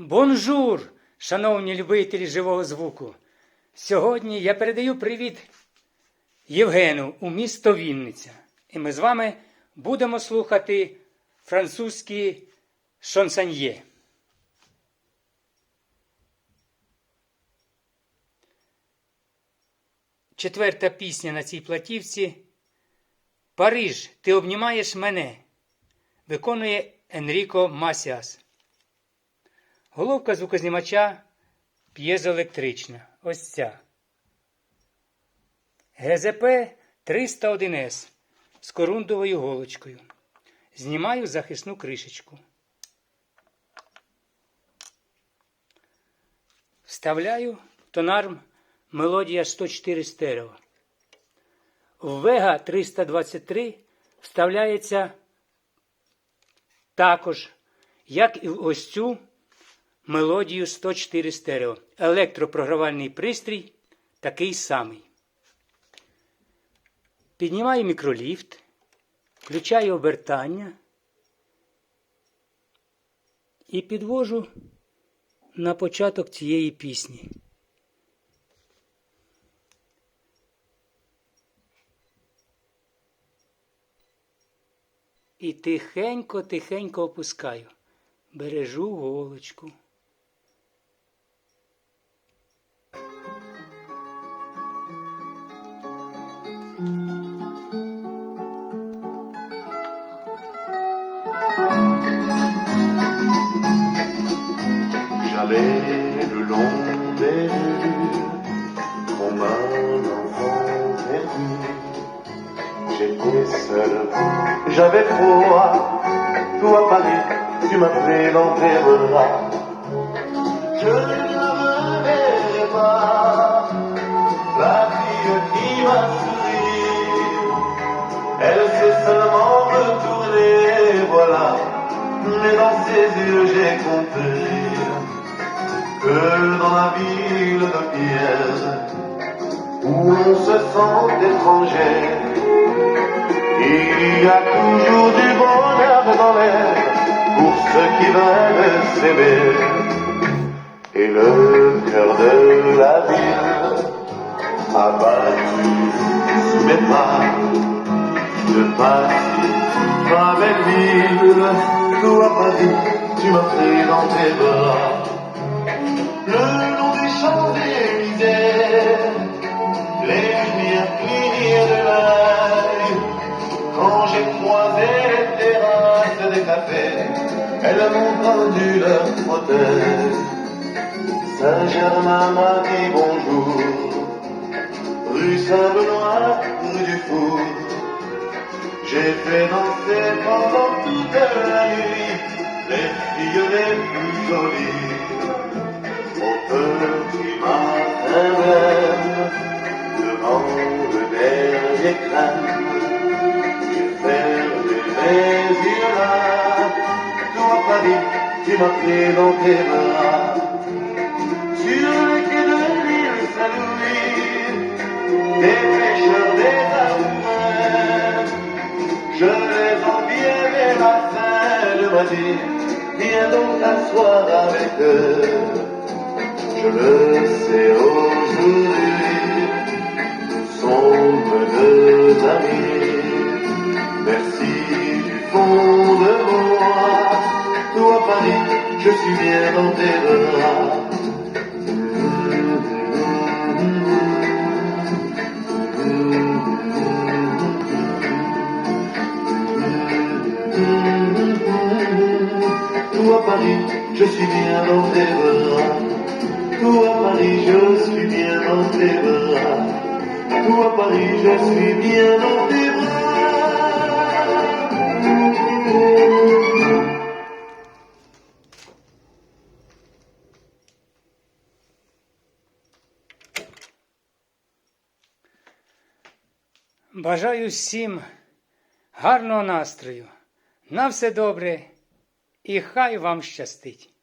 Бонжур, шановні любителі живого звуку. Сьогодні я передаю привіт Євгену у місто Вінниця. І ми з вами будемо слухати французькі шансоньє. Четверта пісня на цій платівці Париж, ти обнімаєш мене. Виконує Енріко Масіас. Головка звукознімача п'єзоелектрична. Ось ця. ГЗП 301С з корундовою голочкою. Знімаю захисну кришечку. Вставляю тонарм мелодія 104 стерео. В Вега 323 вставляється також, як і в ось цю мелодію 104 стерео. Електропрогравальний пристрій такий самий. Піднімаю мікроліфт, включаю обертання і підвожу на початок цієї пісні. І тихенько-тихенько опускаю. Бережу голочку. J'allais le long des rues comme un enfant perdu. J'étais seul, j'avais froid. Toi, Paris, tu m'as bras. Je ne reverrai pas ses yeux, j'ai compris que dans la ville de pierre, où on se sent étranger, il y a toujours du bonheur dans l'air pour ceux qui veulent s'aimer. Et le cœur de la ville a battu sous mes pas. Je passe par mes villes, toi Paris, tu m'as pris dans tes bras. Le long des Champs-Élysées, les lumières clignaient de l'œil. Quand j'ai croisé les terrasses des cafés, elles m'ont tendu leur fauteuil. Saint-Germain m'a dit bonjour, rue Saint-Benoît, rue du Four. J'ai fait danser pendant toute la nuit les violets plus jolis, mon petit matin même, devant le bel écran, il fermait les yeux là, toi Paris, tu m'as pris dans tes bras, sur de l'île Saint-Louis, viens donc t'asseoir avec eux. Je le sais aujourd'hui, nous Paris, je suis bien dans tes bras. Toi Paris, je suis bien dans tes bras. Toi Paris, je suis bien dans tes bras. Бажаю всім гарного настрою. На все добре і хай вам щастить.